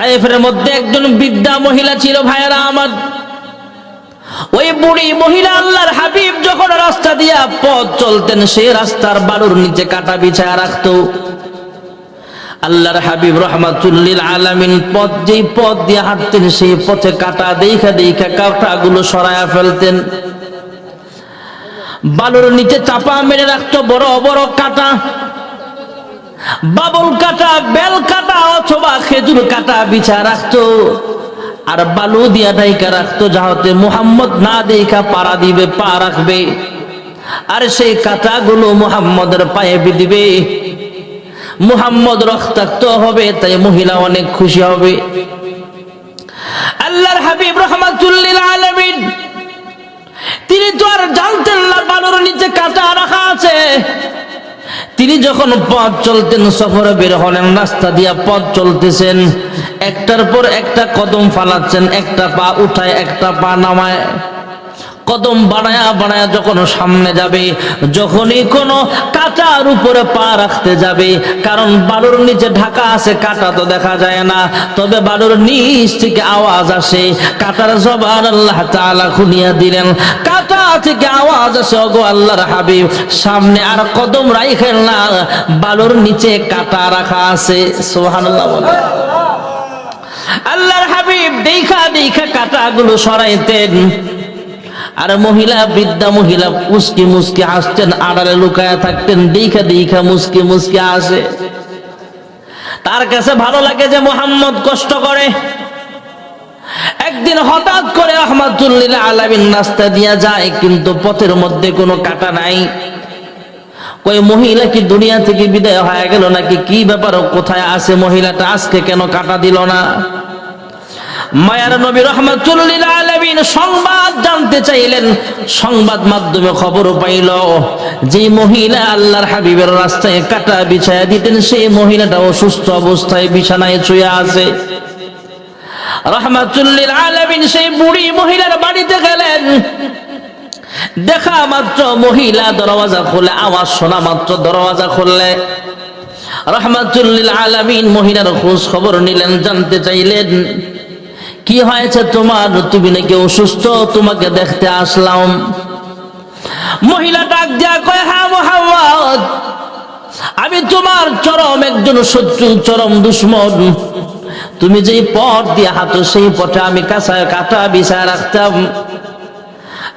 তাইফের মধ্যে একজন বৃদ্ধা মহিলা ছিল ভাইয়েরা আমার। ওই বুড়ি মহিলা আল্লাহর হাবিব যখন রাস্তা দিয়া পথ চলতেন, সে রাস্তার বালুর নিচে কাটা বিছায়া রাখতো। আল্লাহর হাবিব রহমাতুল্লিল আলামিন পথ, যেই পথ দিয়ে হাঁটতেন, সেই পথে কাটা দেখা দেখা কাটাগুলো সরায়া ফেলতেন। বালুর নিচে চাপা মেরে রাখতো, বড় বড় কাটা। বাবুল কাটা, বেল কাটা অথবা খেজুর কাটা বিছা রাখতো। আর বালু দিয়া ডাইকা রাখতো, যাহতে মুহাম্মদ না দেখা পাড়া দিবে, পা রাখবে। আর সেই কাটাগুলো মুহাম্মদের পায়ে দিবে মুহাম্মদ রক্তাক্ত হবে, তাই মহিলা অনেক খুশি হবে। আল্লাহর হাবিব রহমাতুল্লিল আলামিন, তিনি তো আর জানতেন না বালুর নিচে কাটা রাখা আছে। তিনি যখন পথ চলতেন, সফরে বের হলেন, রাস্তা দিয়া পথ চলতেছেন, একটার পর একটা কদম ফালাচ্ছেন, একটা পা উঠায়, একটা পা নামায়। কদম বাড়ায়া বাড়ায়া যখন সামনে যাবে, যখনই কোনো কাটার উপরে পা রাখতে যাবে, কারণ বালুর নিচে ঢাকা আছে, কাটা তো দেখা যায় না। তবে বালুর নিচ থেকে আওয়াজ আসে, কাটার জবান আল্লাহ তাআলা খুনিয়া দিলেন। কাটা থেকে আওয়াজ আসে, ওগো আল্লাহর হাবিব, সামনে আর কদম রাইখেন না, বালুর নিচে কাটা রাখা আছে। সুবহানাল্লাহ বলে আল্লাহর হাবিব, দেখা দেখা কাটাগুলো সরাইতেন। আর মহিলা, বৃদ্ধা মহিলা মুসকি মুসকি আসতেন আড়ালে লুকায়া থাকতেন দেখা দেখা মুসকি মুসকি আসে। তার কাছে ভালো লাগে যে মোহাম্মদ কষ্ট করে। একদিন হঠাৎ করে আহমদুল্লিল আলামিন রাস্তা দিয়া যায়, কিন্তু পথের মধ্যে কোনো কাটা নাই। কই, মহিলা কি দুনিয়া থেকে বিদায় হয়ে গেল নাকি? কি ব্যাপার? কোথায় আছে মহিলাটা? আজকে কেন কাটা দিল না? মায়ার নবী রহমাতুল্লিল আলামিন সংবাদ জানতে চাইলেন, সংবাদ মাধ্যমে খবর পাইল যে মহিলা আল্লাহর হাবিবের রাস্তায় কাটা বিছায়া দিতেন, সেই মহিলাটা অসুস্থ অবস্থায় বিছানায় শুয়ে আছে। রহমাতুল্লিল আলামিন সেই বুড়ি মহিলার বাড়িতে গেলেন। দেখা মাত্র মহিলা দরওয়াজা খুলে, আওয়াজ শোনা মাত্র দরওয়াজা খুললে। রহমাতুল্লিল আলামিন মহিলার খোঁজ খবর নিলেন, জানতে চাইলেন কি হয়েছে তোমার? তুমি নাকি অসুস্থ? তোমাকে দেখতে আসলাম। মহিলা ডাক দিয়া কয় হ্যাঁ মোহাম্মদ, আমি তোমার চরম, একজন শত্রু, চরম দুশ্মন। তুমি যেই পথ দিয়ে হাঁটো, সেই পথে আমি কাঁচায় কাটা বিছায় রাখতাম।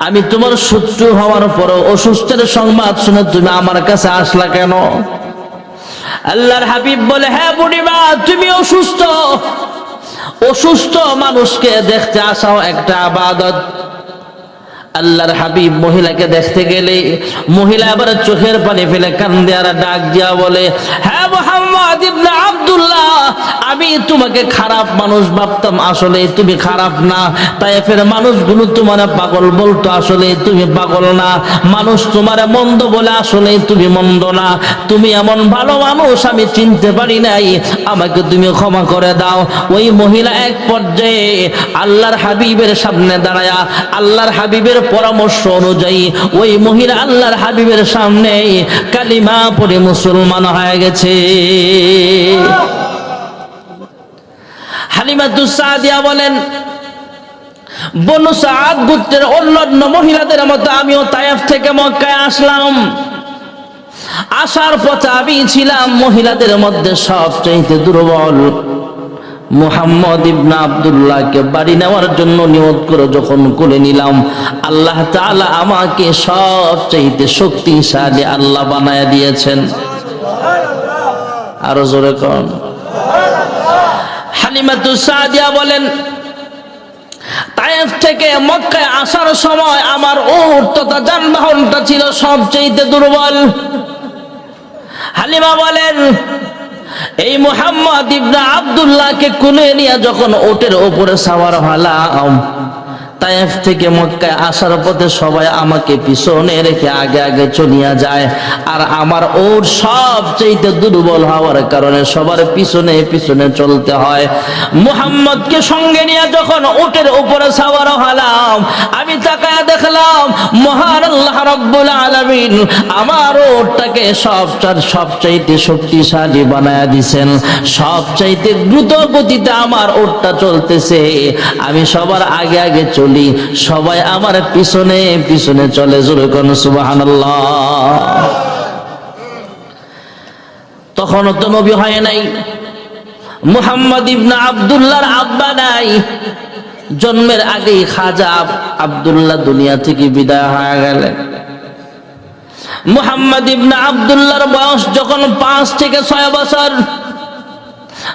আমি তোমার শত্রু হওয়ার পরও অসুস্থের সংবাদ শুনে তুমি আমার কাছে আসলা কেন? আল্লাহর হাবিব বলে হ্যাঁ বুড়িমা, তুমি অসুস্থ। অসুস্থ মানুষকে দেখতে আসাও একটা আবাদত। আল্লাহর হাবিব মহিলাকে দেখতে গেলে মহিলা আবার চোখের পানি ফেলে কান্দে আর ডাক দিয়া বলে হ্যাঁ মোহাম্মদ ইবনে আব্দুল্লাহ, আমি তোমাকে খারাপ মানুষ ভাবতাম, আসলে তুমি খারাপ না। তাই ফের মানুষগুলো তোমার পাগল বলতো, আসলে তুমি পাগল না। মানুষ তোমার মন্দ বলে, আসলে তুমি মন্দ না। তুমি এমন ভালো মানুষ, আমি চিনতে পারি নাই। আমাকে তুমি ক্ষমা করে দাও। ওই মহিলা এক পর্যায়ে আল্লাহর হাবিবের সামনে দাঁড়ায়া, আল্লাহর হাবিবের পরামর্শ অনুযায়ী ওই মহিলা আল্লাহর হাবিবের সামনে কালিমা পড়ে মুসলমান হয়ে গেছে। হালিমাতুস সাদিয়া বলেন, বনু সাদ গোত্রের অন্যান্য মহিলাদের মতো আমিও তায়েফ থেকে মক্কায় আসলাম। আসার পথে আমি ছিলাম মহিলাদের মধ্যে সবচাইতে দুর্বল। মুহাম্মদ ইবনা আব্দুল্লাহকে বাড়ি নেওয়ার জন্য নিয়ত করে যখন কোলে নিলাম, আল্লাহ তাআলা আমাকে সবচাইতে শক্তিশালী আল্লাহ বানায় দিয়েছেন। আরও জোরে কন। হালিমাতু সাদিয়া বলেন, তায়েফ থেকে মক্কায় আসার সময় আমার উট তথা যানবাহনটা ছিল সবচেয়ে দুর্বল। হালিমা বলেন এই মোহাম্মদ ইবনা আব্দুল্লাহকে কুলে নিয়ে যখন ওটের ওপরে সাওয়ার হলাম তায়েফ থেকে মক্কায় আসার পথে সবাই আমাকে পিছনে রেখে আগে আগে চলিয়া যায়। আর আমার ওর সব চাইতে দুর্বল হওয়ার কারণে সবার পিছনে পিছনে চলতে হয়। মুহাম্মদকে সঙ্গে নিয়ে যখন ওটের উপরে সাওয়ার হলাম, আমি তাকায় দেখলাম, মহান আল্লাহ রব্বুল আলামিন আমার ওরটাকে সব সব চাইতে শক্তিশালী বানায় দিছেন। সব চাইতে দ্রুত গতিতে আমার ওরটা চলতেছে। আমি সবার আগে আগে চলি সবাই আমার পিছনে পিছনে চলে জোরে কোন সুবহানাল্লাহ। তখনও তো নবী হয় নাই। মুহাম্মদ ইবনা আব্দুল্লাহর আব্বা নাই। জন্মের আগেই খাজা আব- আব্দুল্লাহ দুনিয়া থেকে বিদায় হয়ে গেলেন। মুহাম্মদ ইবনা আব্দুল্লাহর বয়স যখন পাঁচ থেকে ছয় বছর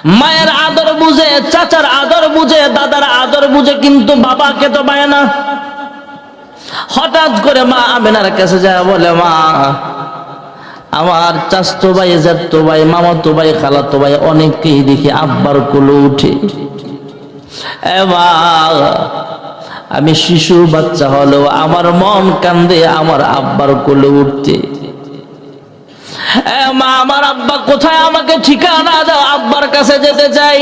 মায়ের আদর বুঝে, চাচার আদর বুঝে, দাদার আদর বুঝে, কিন্তু বাবাকে তো পায় না। হঠাৎ করে মা আমেনার কাছে যায়, বলে, মা, আমার চাস্তো ভাই জাতো ভাই, মামাতো ভাই, খালাতো ভাই, অনেককেই দেখি আব্বার কোলে উঠে। এ মা, আমি শিশু বাচ্চা হলেও আমার মন কান্দে, আমার আব্বার কোলে উঠতে। মা, আমার আব্বা কোথায়? আমাকে ঠিকানা দাও, আব্বার কাছে যেতে চাই।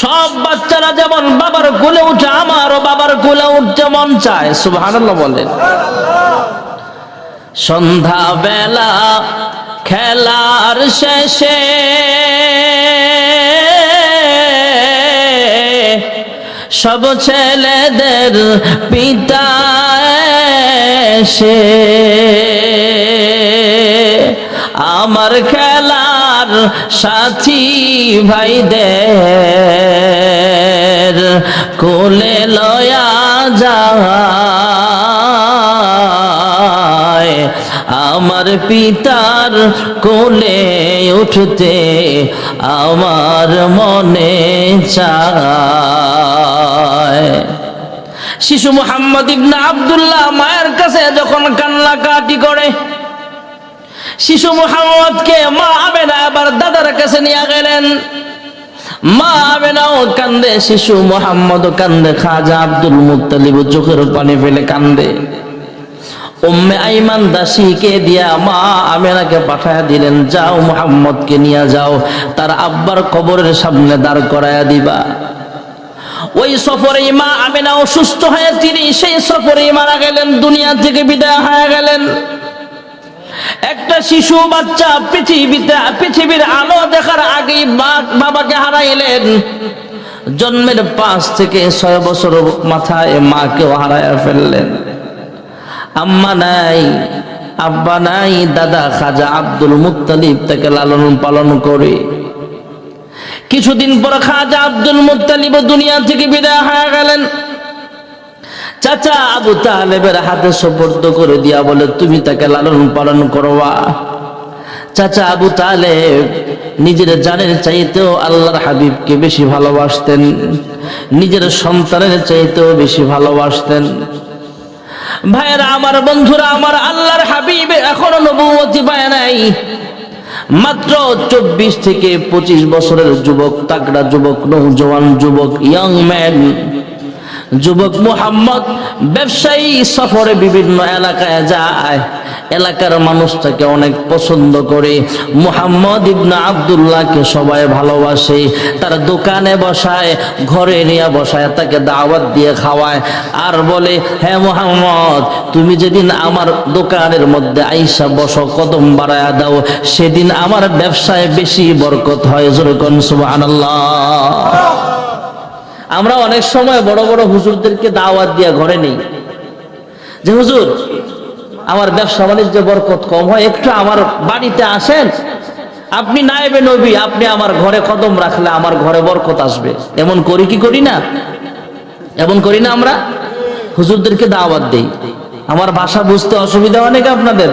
সব বাচ্চারা যেমন বাবার কোলে উঠে, আমারও বাবার কোলে উঠতে মন চায়। সুবহানাল্লাহ বলেন। সন্ধ্যা বেলা খেলার শেষে সব ছেলেদের পিতা এসে। আমার খেলার সাথী ভাইদের কোলে লয়া যায়। আমার পিতার কোলে উঠতে আমার মনে চায়। শিশু মোহাম্মদ ইবনা আব্দুল্লাহ মায়ের কাছে যখন কান্নাকাটি করে, শিশু মোহাম্মদকে মা আবেনা আবার দাদার কাছে নিয়ে গেলেন। মা আবেনাও কান্দে, শিশু মোহাম্মদ কান্দে, খাজা আব্দুল মুত্তালিব চোখের পানি ফেলে কান্দে। উম্মে আইমান দাসীকে দিয়া মা আমেনাকে পাঠায়া দিলেন, যাও মোহাম্মদকে নিয়ে যাও, তার আব্বার কবরের সামনে দাঁড় করায়া দিবা। ওই সফরে মা আমেনা অসুস্থ হয়ে তিনি সেই সফরে মারা গেলেন, দুনিয়া থেকে বিদায় হয়ে গেলেন। একটা শিশু বাচ্চা পৃথিবীতে, পৃথিবীর আলো দেখার আগেই বাবাকে হারাইলেন। জন্মের পাঁচ থেকে ছয় বছর মাথায় মাকেও হারায় ফেললেন। আম্মা নাই, আব্বা নাই, দাদা খাজা আব্দুল মুত্তালিব তাকে লালন পালন করে। কিছুদিন পর খাজা আব্দুল মুত্তালিব দুনিয়া থেকে বিদায় হয়ে গেলেন। চাচা আবু তালেবের হাতে সোপর্দ করে দিয়া বলে, তুমি তাকে লালন পালন করবা। চাচা আবু তালেব নিজের জানের চাইতেও আল্লাহর হাবিবকে বেশি ভালোবাসতেন, নিজের সন্তানের চাইতেও বেশি ভালোবাসতেন। ভাইয়েরা আমার বন্ধুরা, আমার আল্লাহর হাবিবে এখনও নবুয়তি পায় নাই। মাত্র চব্বিশ থেকে পঁচিশ বছরের যুবক তাকড়া যুবক, নৌজওয়ান যুবক ইয়ং ম্যান যুবক মুহাম্মদ, ব্যবসায়ী সফরে বিভিন্ন এলাকায় যায়। এলাকার মানুষ তাকে অনেক পছন্দ করে। মুহাম্মদ ইবনা আব্দুল্লাহকে সবাই ভালোবাসে। তার দোকানে বসায়, ঘরে নিয়ে বসায়, তাকে দাওয়াত দিয়ে খাওয়ায়। আর বলে হ্যাঁ মুহাম্মদ, তুমি যেদিন আমার দোকানের মধ্যে আইসা বসো, কদম বাড়ায়া দাও, সেদিন আমার ব্যবসায় বেশি বরকত হয়। যেরকম সুবহানাল্লাহ। আমরা অনেক সময় বড় বড় হুজুরদেরকে দাওয়াত দিয়া ঘরে নেই। যে হুজুর, আমার ব্যবসা বাণিজ্য বরকত কম হয়, একটু আমার বাড়িতে আসেন। আপনি নাইবে নবী, আপনি আমার ঘরে কদম রাখলে আমার ঘরে বরকত আসবে। এমন করি কি করি না? এমন করি না আমরা? হুজুরদেরকে দাওয়াত দেই। আমার ভাষা বুঝতে অসুবিধা অনেক আপনাদের?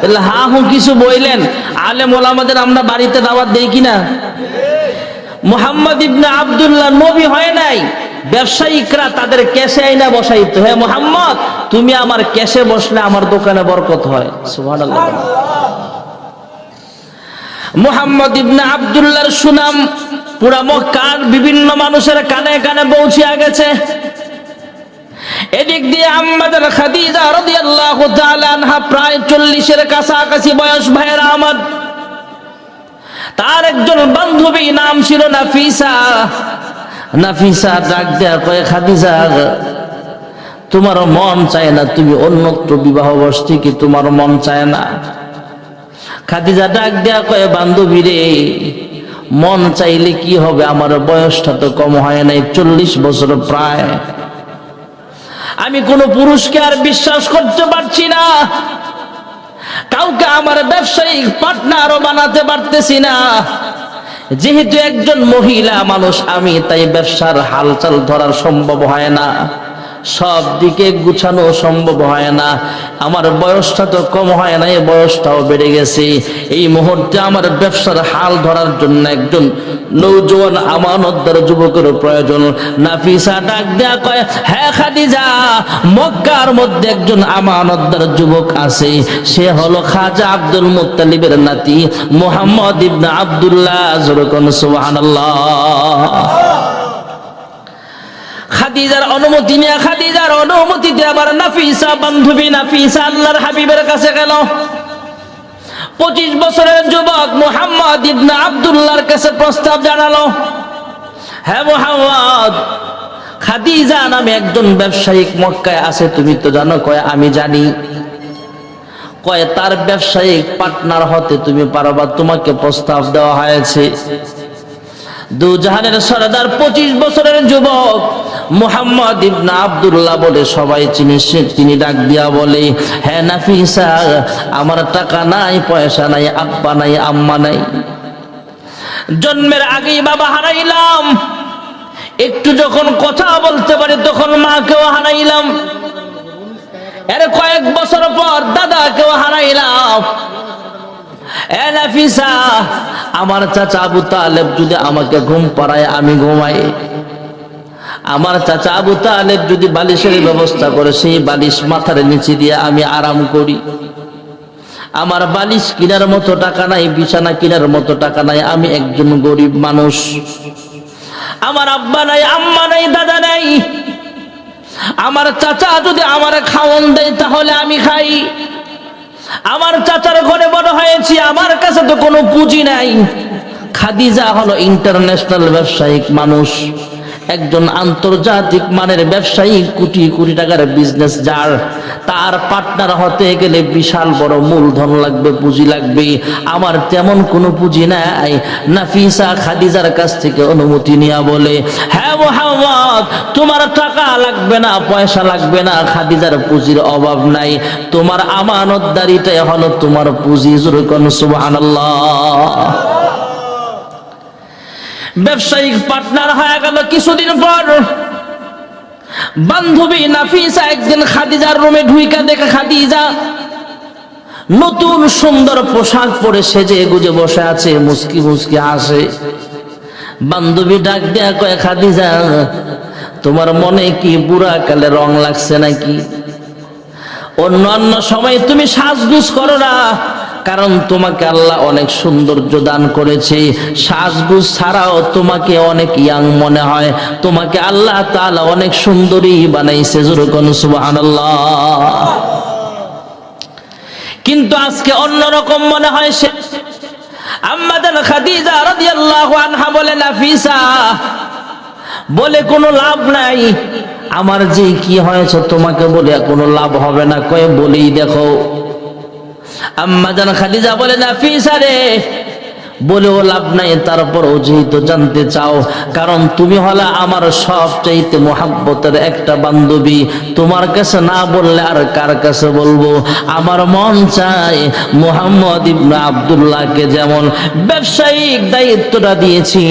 তাহলে হা হু কিছু বইলেন। আলেম ওলামাদের আমরা বাড়িতে দাওয়াত দেই কিনা মোহাম্মদ ইবনে আব্দুল্লাহ নবী হয় নাই। ব্যবসায়িকরা তাদের ক্যাশে আইনা বসাইতো। হে মোহাম্মদ, তুমি আমার ক্যাশে বসলে আমার দোকানে বরকত হয়। মোহাম্মদ ইবনে আব্দুল্লাহর সুনাম পুরা মক্কার বিভিন্ন মানুষের কানে কানে পৌঁছিয়া গেছে। এদিক দিয়ে আম্মাদের খাদিজা রাদিয়াল্লাহু তাআলা আনহা প্রায় চল্লিশের কাছাকাছি বয়স ভাইয়েরা আমার তার একজন বান্ধবী নাম ছিল নাফিসা। নাফিসা ডাক দেয়া কয়ে, খাদিজা তোমার মন চায় না, তুমি অন্যত্র বিবাহ বসছি কি তোমার মন চায় না। খাদিজা ডাক দেয়া কয়ে, বান্ধবী রে, মন চাইলে কি হবে? আমার বয়সটা তো কম হয় নাই, চল্লিশ বছর প্রায়। আমি কোনো পুরুষকে আর বিশ্বাস করতে পারছি না। কাউকে আমার ব্যবসায়িক পার্টনারও বানাতে পারতেছি না। যেহেতু একজন মহিলা মানুষ, আমি তাই ব্যবসার হালচাল ধরার সম্ভব হয় না। সব দিকে গুছানো সম্ভব হয় না। আমার বয়সটা তো কম হয় না এই বয়সটাও বেড়ে গেছে। এই মুহূর্তে আমার ব্যবসার হাল ধরার জন্য একজন নৌজওয়ান আমানতদার যুবকের প্রয়োজন। নাফিসা ডাক দেয়া কয় হ্যাঁ খাদিজা, মক্কার মধ্যে একজন আমানতদার যুবক আছে। সে হলো খাজা আব্দুল মুত্তালিবের নাতি মোহাম্মদ ইবনা আব্দুল্লাহ। সুবহানাল্লাহ। খাদিজার অনুমতি নিয়ে খাদিজার অনুমতিতে আবার নাফিসা, বান্ধবী নাফিসা আল্লাহর হাবিবের কাছে গেল। পঁচিশ বছরের যুবক মোহাম্মদ ইবনা আব্দুল্লাহর কাছে প্রস্তাব জানালো হ্যাঁ মোহাম্মদ, খাদিজা নামে একজন ব্যবসায়িক মক্কায় আছে, তুমি তো জানো কয়, আমি জানি। কয়, তার ব্যবসায়িক পার্টনার হতে তুমি পারবা তোমাকে প্রস্তাব দেওয়া হয়েছে। দু জাহানের সরদার পঁচিশ বছরের যুবক মোহাম্মদ ইবনা আব্দুল্লাহ বলে সবাই চিনি, সে তিনি ডাক দিয়া বলে হ্যাঁ নাফিসা, আমার টাকা নাই, পয়সা নাই, আব্বা নাই, আম্মা নাই। জন্মের আগেই বাবা হারাইলাম। একটু যখন কথা বলতে পারি, তখন মাকেও হারাইলাম। এর কয়েক বছর পর দাদাকেও হারাইলাম। এ নাফিসা আমার চাচা আবু তালেব যদি আমাকে ঘুম পাড়ায়, আমি ঘুমাই। আমার চাচা আবু তালেব যদি বালিশের ব্যবস্থা করে, সেই বালিশ মাথার নিচে দিয়ে আমি আরাম করি। আমার বালিশ কিনার মতো টাকা নাই, বিছানা কিনার মতো টাকা নাই, আমি একজন গরিব মানুষ। আমার আব্বা নাই, আম্মা নাই, দাদা নাই। আমার চাচা যদি আমার খাওয়ন দেয়, তাহলে আমি খাই। আমার চাচার ঘরে বড় হয়েছি, আমার কাছে তো কোনো পুঁজি নাই। খাদিজা হলো ইন্টারন্যাশনাল ব্যবসায়িক মানুষ। একজন আন্তর্জাতিক মানের ব্যবসায়ী কোটি কোটি টাকার বিজনেস যার। তার পার্টনার হতে গেলে বিশাল বড় মূলধন লাগবে, পুঁজি লাগবে। আমার তেমন কোনো পুঁজি নাই। নাফিসা খাদিজার কাছ থেকে অনুমতি নিয়ে বলে হ্যাঁ মোহাম্মদ, তোমার টাকা লাগবে না, পয়সা লাগবে না, খাদিজার পুঁজির অভাব নাই। তোমার আমানতদারিটাই হলো তোমার পুঁজি জুরকন সুবহানাল্লাহ। ব্যবসায়িক পার্টনার হয়ে গেল কিছুদিন পর। বান্ধবী নাফিসা একদিন খাদিজার রুমে ঢুইকা দেখে খাদিজা নতুন সুন্দর পোশাক পরে সেজে গুজে বসে আছে মুসকি মুসকি আসে বান্ধবী ডাক দেয়া কয়, খাদিজা, তোমার মনে কি বুড়া কালে রং লাগছে নাকি? অন্য অন্য সময় তুমি সাজগুজ করো না। কারণ তোমাকে আল্লাহ অনেক সৌন্দর্য দান করেছে। সাজগুজ ছাড়াও তোমাকে অনেক ইয়াং মনে হয়। তোমাকে আল্লাহ তাআলা অনেক সুন্দরী বানাইছে যেরকম সুবহানাল্লাহ। কিন্তু আজকে অন্যরকম মনে হয় সে আম্মাদান খাদিজা রাদিয়াল্লাহু আনহা বলে, নাফিসা, বলে কোনো লাভ নাই। আমার যে কি হয়েছে তোমাকে বলে কোনো লাভ হবে না। কয়ে বলেই দেখো। আম্মাজান খাদিজা বলে না ফিসারে বলেও লাভ নাই তারপরও যেহেতু জানতে চাও। কারণ তুমি হলে আমার সবচাইতে মোহাব্বতের একটা বান্ধবী। তোমার কাছে না বললে আর কার কাছে বলব? আমার মন চায় মোহাম্মদ ইবনা আবদুল্লাহকে যেমন ব্যবসায়িক দায়িত্বটা দিয়েছি,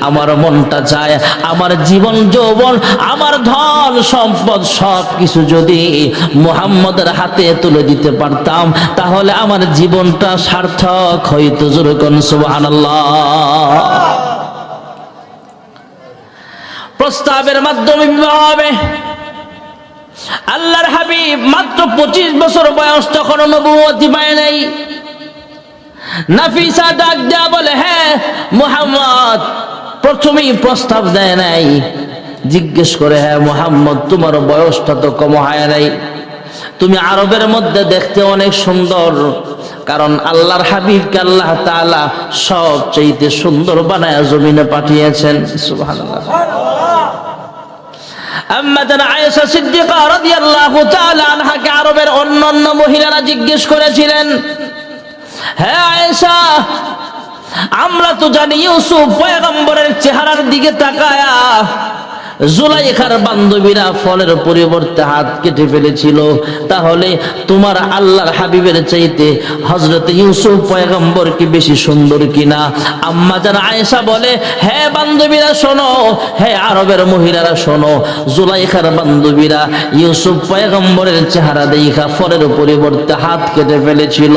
আমার মনটা চায় আমার জীবন, যৌবন, আমার ধন, সম্পদ সব কিছু যদি মোহাম্মদের হাতে তুলে দিতে পারতাম, তাহলে আমার জীবনটা সার্থক হইতো যেরকম প্রস্তাবের মাধ্যমে বিবাহ হবে আল্লাহর হাবিব মাত্র পঁচিশ বছর বয়স তখন নবুয়তি পায় নাই। নাফিসা ডাক দেয়া বলে হ্যাঁ মোহাম্মদ। প্রথমেই প্রস্তাব দেয় নাই। জিজ্ঞেস করে হ্যাঁ মোহাম্মদ, তোমার বয়সটা তো কম হয় নাই। তুমি আরবের মধ্যে দেখতে অনেক সুন্দর। কারণ আল্লাহর হাবিবকে আল্লাহ তাআলা সবচেয়ে সুন্দর বানায় জমিনে পাঠিয়েছেন। আরবের অন্যান্য মহিলারা জিজ্ঞেস করেছিলেন হ্যাঁ আয়েশা, আমরা তো জানি ইউসুফ পয়গম্বরের চেহারার দিকে তাকায়া জুলাইখার বান্ধবীরা ফলের পরিবর্তে হাত কেটে ফেলেছিল। তাহলে তোমার আল্লাহর হাবিবের চাইতে হজরত ইউসুফ পয়গম্বর কি বেশি সুন্দর কিনা? আম্মা জান আয়েশা বলে হ্যাঁ বান্ধবীরা, শোনো হ্যাঁ আরবের মহিলারা, শোনো, জুলাইখার বান্ধবীরা ইউসুফ পয়গম্বরের চেহারা দেখা ফলের পরিবর্তে হাত কেটে ফেলেছিল।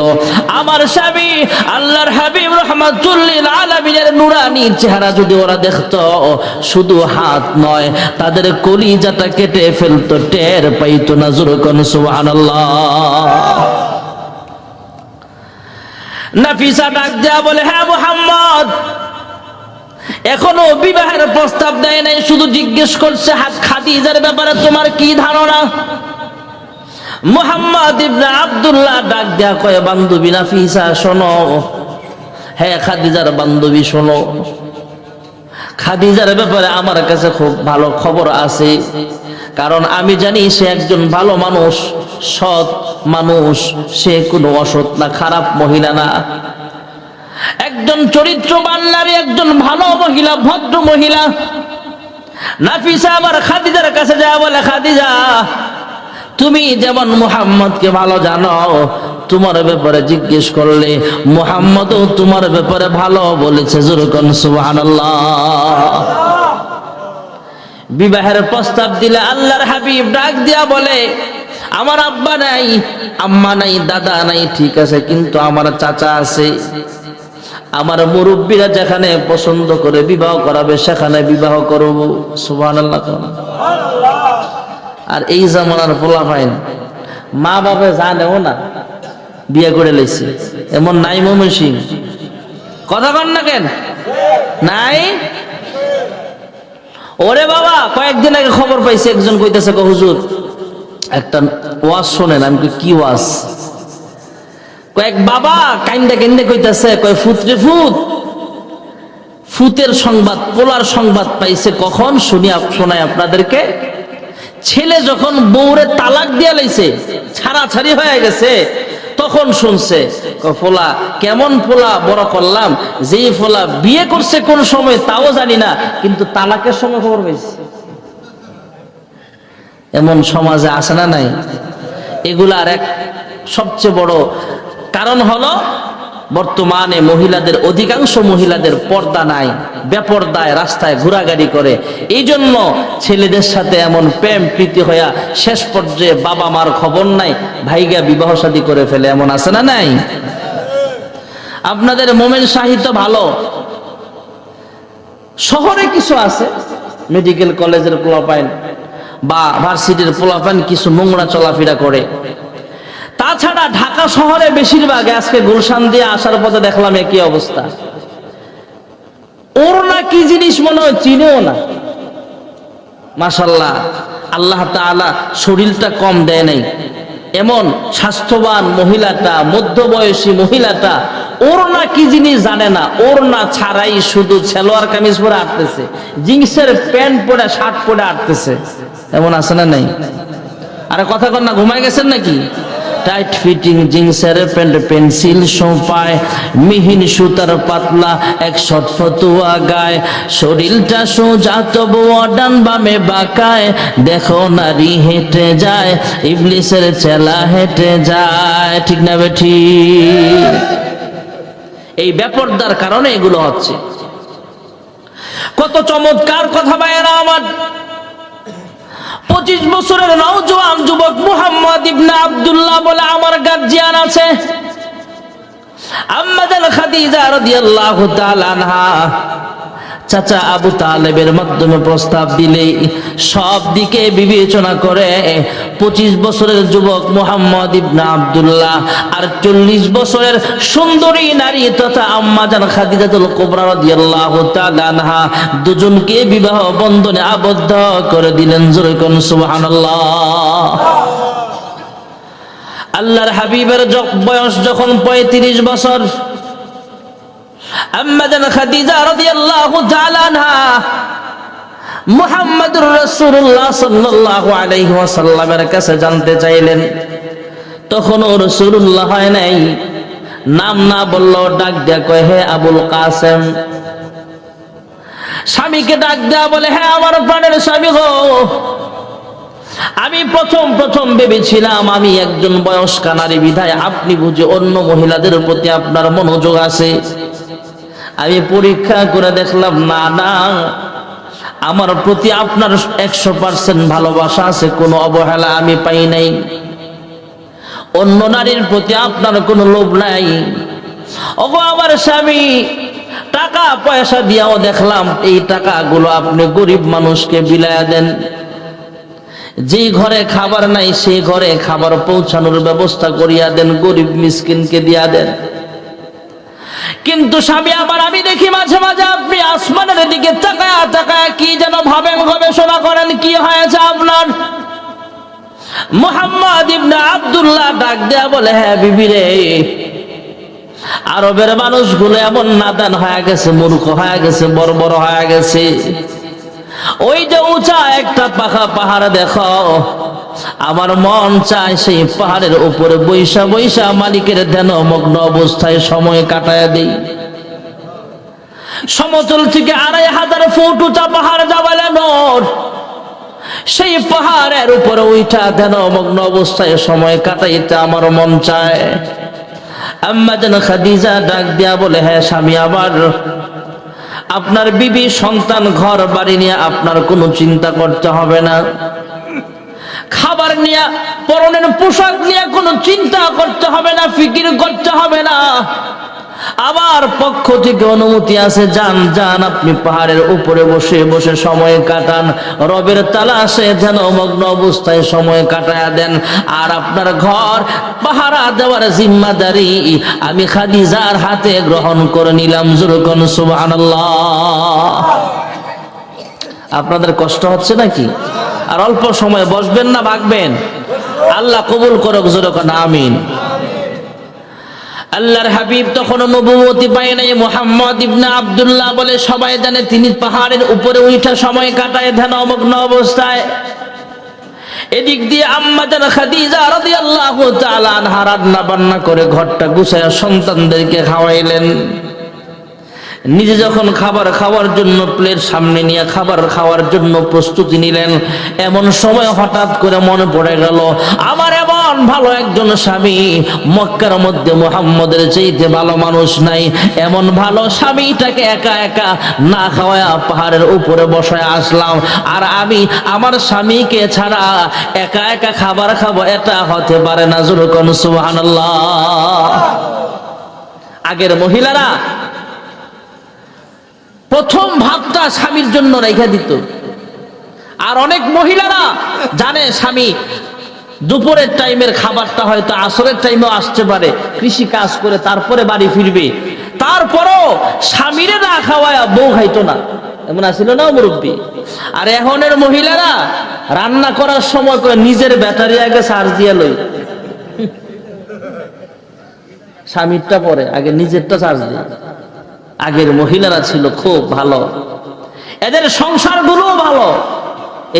আমার স্বামী আল্লাহর হাবিব রহমাতুল্লিল আলামিনের নুরানি চেহারা যদি ওরা দেখতো, শুধু হাত নয় তাদের কলিজাটা কেটে ফেলতো, টের পাইতো না জুরকন সুবহানাল্লাহ। নাফিসা ডাক বলে হ্যাঁ মোহাম্মদ। এখনও বিবাহের প্রস্তাব দেয় নাই, শুধু জিজ্ঞেস করছে, হাত খাদিজার ব্যাপারে তোমার কি ধারণা? মোহাম্মদ ইবনে আব্দুল্লাহ ডাক দেয়া কয়, বান্ধবী নাফিসা, শোনো। হ্যাঁ খাদিজার বান্ধবী, শোনো। খাদিজার ব্যাপারে আমার কাছে খুব ভালো খবর আছে। কারণ আমি জানি সে একজন ভালো মানুষ, সৎ মানুষ, সে কোনো অসৎ না, খারাপ মহিলা না। একজন চরিত্রবান নারী, একজন ভালো মহিলা, ভদ্র মহিলা। নাফিসা আবার খাদিজার কাছে যা বলে, খাদিজা তুমি যেমন মুহাম্মদকে ভালো জানো, তোমার ব্যাপারে জিজ্ঞেস করলে মুহাম্মদও তোমার ব্যাপারে ভালো বলেছে জুরকন সুবহানাল্লাহ। বিবাহের প্রস্তাব দিলে আল্লাহর হাবিব ডাক দিয়া বলে, আমার আব্বা নাই, আম্মা নাই, দাদা নাই, ঠিক আছে, কিন্তু আমার চাচা আছে। আমার মুরব্বীরা যেখানে পছন্দ করে বিবাহ করাবে, সেখানে বিবাহ করব। সুবহানাল্লাহ। আর এই জামানার পোলা পাইন মা বাবা জানেও না, বিয়ে করে লইছে এমন নাই মমিন সিং। কথা কন না কেন? নাই? ওরে বাবা, কয়েকদিন আগে খবর পাইছে, একজন কইতেছে হুজুর, একটা ওয়াজ শোনেন, আমি কি ওয়াজ? কয়েক বাবা কাইন্দা কেন্দে কইতাছে, কয় ফুতরে ফুত, ফুতের সংবাদ, পোলার সংবাদ পাইছে কখন? শুনি শোনাই আপনাদেরকে। ছেলে যখন বউরে তালাক দিয়া লাইছে, ছাড়াছাড়ি হয়ে গেছে, তখন শুনছে ফোলা, কেমন ফোলা, বড় করলাম, যেই ফোলা বিয়ে করছে কোন সময় তাও জানি না, কিন্তু তালাকের সময় খবর পেয়েছে এমন সমাজে আসে না নাই? এগুলার এক সবচেয়ে বড় কারণ হলো বর্তমানে মহিলাদের অধিকাংশ মহিলাদের পর্দা নাই, বেপর্দায় রাস্তায় ঘোরাগাড়ি করে। এই জন্য ছেলেদের সাথে এমন প্রেম প্রীতি হইয়া শেষ পর্যায়ে বাবা মার খবর নাই, ভাইগা বিবাহ শাদী করে ফেলে, এমন আছে না নাই? আপনাদের মোমেন সাহিত্য ভালো। শহরে কিছু আছে, মেডিকেল কলেজের পোলাপাইন বা ভার্সিটির পোলাপাইন, কিছু নোংরা চলাফেরা করে। তাছাড়া ঢাকা শহরে বেশিরভাগ, আজকে গুলশান দিয়ে আসার পথে দেখলাম একই অবস্থা। ওর না কি জিনিস মনে হয় চিনেও না। মাসাল্লাহ আল্লাহ তাআলা শরীরটা কম দেয় নাই। এমন স্বাস্থ্যবান মহিলাটা, মধ্যবয়সী মহিলাটা, ওর না কি জিনিস জানে না। ওর না ছাড়াই শুধু সেলোয়ার কামিজ পরে আটতেছে জিন্সের প্যান্ট পরে, শার্ট পরে আটতেছে এমন আছে না নাই? আরে কথা কর না ঘুমাই গেছেন নাকি? টাইট ফিটিং জিন্সের প্যান্ট পেন্সিল সোপায় মিহিন সুতার পাতলা এক ফতুয়া গায় শরীরটা সোজা তবু অডান বামে বাঁকায় দেখো নারী হেঁটে যায় ইবলিসের চেলা হেঁটে যায় ঠিক না বেঠি এই ব্যাপারদার কারণে এগুলো হচ্ছে। কত চমৎকার কথা বাইরা আমার। পঁচিশ বছরের নওজোয়ান যুবক মুহাম্মদ ইবনা আবদুল্লাহ বলে আমার গার্জিয়ান আছে। আম্মাদান খাদিজা রাদিয়াল্লাহু তাআলা আনহা। চাচা আবু তালেবের মাধ্যমে প্রস্তাব দিলে সব দিকে বিবেচনা করে পঁচিশ বছরের যুবক মোহাম্মদ ইবনা আব্দুল্লাহ আর চল্লিশ বছরের সুন্দরী নারী তথা আম্মাজান খাদিজাতুল কোবরা রাদিয়াল্লাহু তাআলা দুজনকে বিবাহ বন্ধনে আবদ্ধ করে দিলেন। জোরে কোন সুবহানাল্লাহ। আল্লাহর হাবিবের বয়স যখন পঁয়ত্রিশ বছর। আম্মাদান খাদিজা রাদিয়াল্লাহু তাআলা আনহা মুহাম্মদুর রাসূলুল্লাহ সাল্লাল্লাহু আলাইহি ওয়াসাল্লামের কাছে জানতে চাইলেন, তখনও রাসূলুল্লাহ হয় নাই। নাম না বলল ডাক দেয়া কয়, হে আবুল কাসেম। স্বামীকে ডাক দেয়া বলে হ্যাঁ আমার প্রাণের স্বামী গো। আমি প্রথম প্রথম ভেবেছিলাম আমি একজন বয়স্ক নারী বিধায় আপনি বুঝে অন্য মহিলাদের প্রতি আপনার মনোযোগ আছে। আমি পরীক্ষা করে দেখলাম, না না, আমার প্রতি আপনার একশো পার্সেন্ট ভালোবাসা আছে, কোনো অবহেলা আমি পাই নাই। অন্য নারীর প্রতি আপনার কোনো লোভ নাই। ওগো আমার স্বামী টাকা পয়সা দিয়াও দেখলাম, এই টাকাগুলো আপনি গরিব মানুষকে বিলায়া দেন। যে ঘরে খাবার নাই সেই ঘরে খাবার পৌঁছানোর ব্যবস্থা করিয়া দেন, গরিব মিসকিনকে দিয়া দেন। কিন্তু স্বামী আমার আমি দেখি মাঝে মাঝে আপনি আসমানের দিকে তাকায়া তাকায়া কি যেন ভাবেন, গবেষণা করেন, কি হয়েছে আপনার? মোহাম্মদ ইবনে আব্দুল্লাহ ডাক দেয়া বলে হ্যাঁ বিবি রে, আরবের মানুষগুলো এমন নাদান হয়ে গেছে, মূর্খ হয়ে গেছে বড় হয়ে গেছে। ওই যে উঁচা একটা পাখা পাহাড় দেখো, আমার মন চায় সেই পাহাড়ের উপরে বৈশা বৈশা মালিকের ধ্যান মগ্ন অবস্থায় সময় কাটায় দেই। সমতল থেকে আড়াই হাজার ফুট উঁচা পাহাড় যাবালে নর, সেই পাহাড়ের উপরে উঠা ধ্যান মগ্ন অবস্থায় সময় কাটাইতে আমার মন চায়। আম্মা যেন খাদিজা ডাক দিয়া বলে হ্যাঁ স্বামী, আবার আপনার বিবি, সন্তান, ঘর, বাড়ি নিয়ে আপনার কোনো চিন্তা করতে হবে না। খাবার নিয়ে, পরনের পোশাক নিয়ে কোনো চিন্তা করতে হবে না, ফিকির করতে হবে না। আমার পক্ষ থেকে অনুমতি আছে, যান যান, আপনি পাহাড়ের উপরে বসে বসে সময় কাটান। রবের তালাশে যেন মগ্ন অবস্থায় সময় কাটায়া দেন। আর আপনার ঘর, পাহারা দেওয়ার জিম্মাদারি আমি খাদিজার হাতে গ্রহণ করে নিলাম। জুরকন সুবহানাল্লাহ। আপনাদের কষ্ট হচ্ছে নাকি? আর অল্প সময় বসবেন না, ভাগবেন। আল্লাহ কবুল করক জোরকন আমিন। আল্লাহর হাবিব তখন নবুমতি পায় নাই। মোহাম্মদ ইবনে আবদুল্লাহ বলে, সবাই জানে তিনি পাহাড়ের উপরে উঠা সময় কাটায় ধ্যান অমগ্ন অবস্থায়। এদিক দিয়ে আম্মাজান খাদিজা রাদিয়াল্লাহু তাআলা আনহা রান্না বান্না করে ঘরটা গুছায়া সন্তানদেরকে খাওয়াইলেন। নিজে যখন খাবার খাওয়ার জন্য প্লেট সামনে নিয়ে খাবার খাওয়ার জন্য প্রস্তুতি নিলেন, এমন সময় হঠাৎ করে মনে পড়ে গেল, আমার এমন ভালো একজন স্বামী, মক্কার মধ্যে মোহাম্মদের চাইতে ভালো মানুষ নাই, এমন ভালো স্বামীটাকে একা একা না খাওয়ায় পাহাড়ের উপরে বসায় আসলাম, আর আমি আমার স্বামীকে ছাড়া একা একা খাবার খাব এটা হতে পারে না জুরকন সুবহানাল্লাহ। আগের মহিলারা প্রথম ভাতটা স্বামীর জন্য রেখে দিত। আর অনেক মহিলারা জানে স্বামী, দুপুরের টাইমের খাবারটা হয়তো আসরের টাইমেও আসতে পারে কৃষি কাজ করে তারপরে বাড়ি ফিরবে। তারপরও স্বামীরে না খাওয়ায় বউ খাইতো না। এমন আসিল না মুরব্বী? আর এখনের মহিলারা রান্না করার সময় করে নিজের ব্যাটারি আগে চার্জ দিয়ে লই স্বামীরটা পরে, আগে নিজেরটা চার্জ দিয়ে। আগের মহিলারা ছিল খুব ভালো। এদের সংসারগুলো ভালো।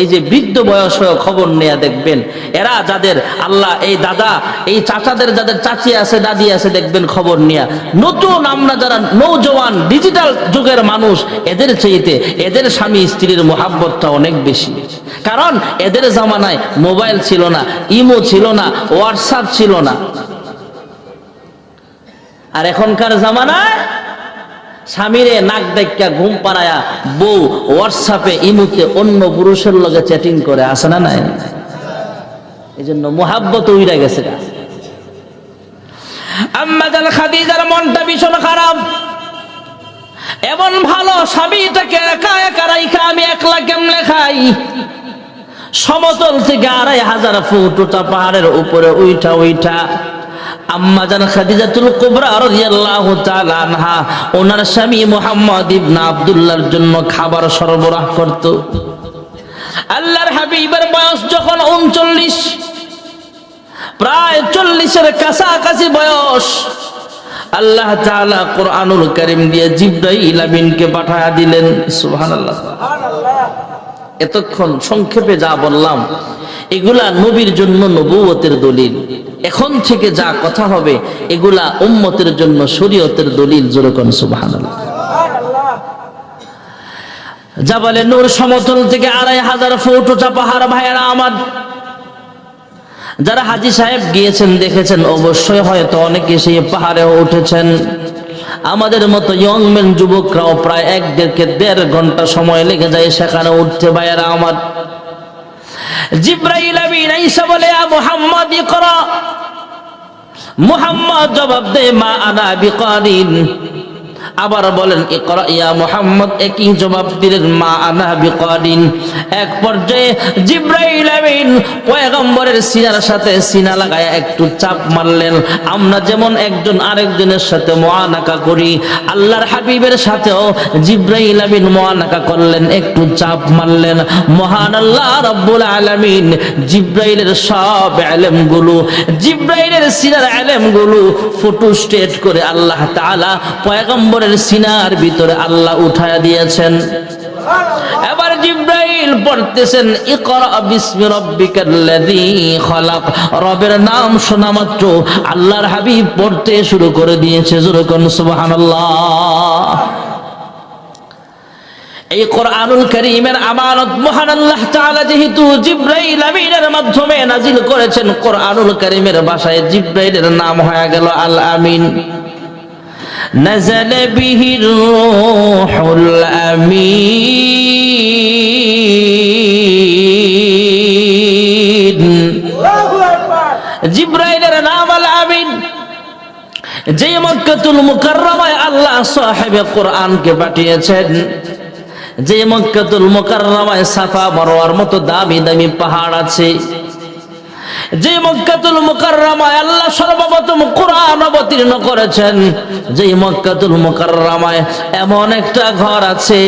এই যে বৃদ্ধ বয়স খবর নেয়া দেখবেন, এরা যাদের আল্লাহ, এই দাদা, এই চাচাদের যাদের চাচি আছে, দাদি আছে, দেখবেন খবর নেয়া। নতুন আমরা যারা নৌজওয়ান ডিজিটাল যুগের মানুষ, এদের চেয়েতে এদের স্বামী স্ত্রীর মোহাব্বতটা অনেক বেশি। কারণ এদের জামানায় মোবাইল ছিল না, ইমো ছিল না, হোয়াটসঅ্যাপ ছিল না। আর এখনকার জামানায় স্বামীরে নাক দেখা ঘুম পাড়ায়া বউ হোয়াটসঅ্যাপে ইমুতে অন্য পুরুষের লগে চ্যাটিং করে আসে না নাই? এই জন্য মোহাব্বত উইরা গেছে খাদিজার মনটা ভীষণ খারাপ। এমন ভালো স্বামীটাকে রাইখা আমি একলা কেমনে খাই? সমতল থেকে আড়াই হাজার ফুট উঁচা পাহাড়ের উপরে উইঠা উইঠা আম্মা জান খাদিজাতুল কুবরা রাদিয়াল্লাহু তাআলা আনহা, ওনার স্বামী মুহাম্মদ ইবনে আব্দুল্লাহর জন্য খাবার সরবরাহ করত। আল্লাহর হাবিবের বয়স যখন উনচল্লিশ, প্রায় চল্লিশের কাছাকাছি বয়স, আল্লাহ তাআলা কোরআনুল কারীম দিয়ে জিব্রাইল আমিনকে পাঠায়া দিলেন। সুবহানাল্লাহ। এতক্ষণ সংক্ষেপে যা বললাম এগুলা নবীর জন্য নবুয়তের দলিল। এখন থেকে যা কথা হবে, এগুলা উম্মতের জন্য শরীয়তের দলিল যেরকম সুবহানাল্লাহ। জাবালে নূর সমতল থেকে আড়াই হাজার ফুট উঁচা পাহাড়, ভাইয়েরা আমার। যারা হাজি সাহেব গিয়েছেন, দেখেছেন, অবশ্যই হয়তো অনেকে সেই পাহাড়ে উঠেছেন। আমাদের মতো ইয়ং মেন যুবকরাও প্রায় এক দেড় ঘণ্টা সময় লেগে যায় সেখানে উঠতে, ভাইয়েরা আমার। জিব্রাইল আমিন আইসা বলে আ মুহাম্মদ ইকরা। মুহাম্মদ জবাব দে মা আনা বিকারিন। আবার বলেন মুহাম্মদ, একই জবাব দিলেন, মা আনা বিকারিন এক পর্যায়ে জিব্রাইল আমিন পয়গম্বরের সিনার সাথে সিনা লাগায় একটু চাপ মারলেন। আমরা যেমন একজন আরেকজনের সাথে মোয়ানাকা করি, আল্লাহর হাবিবের সাথেও জিব্রাইল আমিন মোয়ানাকা করলেন, একটু চাপ মারলেন। মহান আল্লাহ রব্বুল আলামিন জিব্রাইলের সব আলেমগুলো, জিব্রাইলের সিনার আলেমগুলো ফটো স্টেট করে আল্লাহ তাআলা পয়গম্বরের সিনার ভিতরে আল্লাহ উঠায়া দিয়েছেন। এবার জিব্রাইল পড়তেছেন, ইকরা বিসমি রবের নাম শোনা মাত্র আল্লাহর হাবিব পড়তে শুরু করে দিয়েছে যেরকম সুবহানাল্লাহ। এই কোরআনুল করিমের আমানত মহান আল্লাহ তাআলা যেহেতু জিব্রাইল আমিনের মাধ্যমে নাজিল করেছেন, কোরআনুল করিমের ভাষায় জিব্রাইলের নাম হয়ে গেল আল আমিন। نزل به الروح الأمين জিব্রাইলের নাম আল আমিন যে মক্কাতুল মুকাররমায় আল্লাহ সাহেবে কোরআনকে পাঠিয়েছেন যে মক্কাতুল মুকাররমায় সাফা মারওয়ার মতো দামি দামি পাহাড় আছে যে মক্কাতুল মুকাররমায় আল্লাহ সর্বপ্রথম কোরআন অবতীর্ণ করেছেন। যে মক্কাতুল মুকাররমায় এমন একটা ঘর আছে,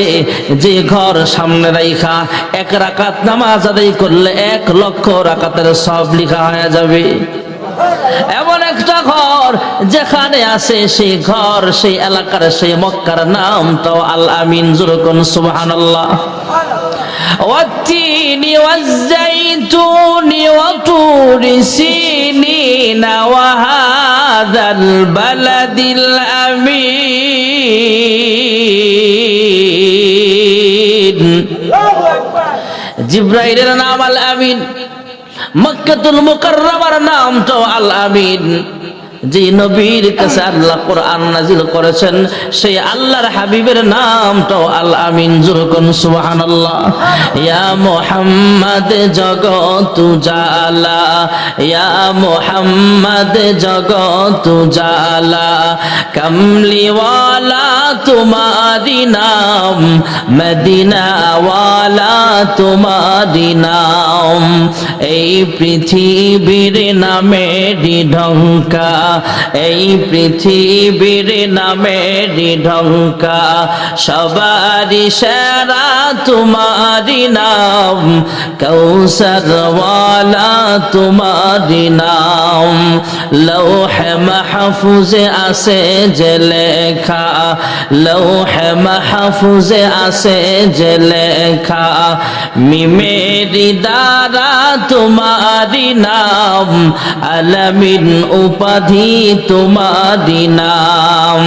যে ঘর সামনে রাইখা এক রাকাত নামাজ আদায় করলে এক লক্ষ রাকাতের সব লেখা হয়ে যাবে। এমন একটা ঘর যেখানে আছে সেই ঘর, সেই এলাকার, সেই মক্কার নাম তো আল আমিন জুরকুন সুবহানাল্লাহ। والتين والزيتون وطور سينين وهذا البلد الأمين জিব্রাইলের নাম আল আমিন মক্কাতুল মুকাররমার নাম তো আল আমিন যে নবীর কাছে আল্লাহ কোরআন নাজিল করেছেন, সেই আল্লাহর হাবিবের নাম তো আল আমিন জুরকুন সুবহানাল্লাহ। ইয়া মুহাম্মদ জগত জালা, ইয়া মুহাম্মদ জগত জালা কমলিওয়ালা তোমারি নাম, মদিনা ওয়ালা তোমারি নাম, এই পৃথিবীর নামেরই ঢঙ্কা এই পৃথিবীর নামের ঢঙ্কা সবারই সেরা তোমারি নাম কৌসরওয়ালা তোমারি নাম। লৌহে মাহফুজে আসে যে লেখা, লৌহে মাহফুজে আসে যে লেখা, মিমেরি দ্বারা তোমারি নাম, আলমিন উপাধি তোমারি নাম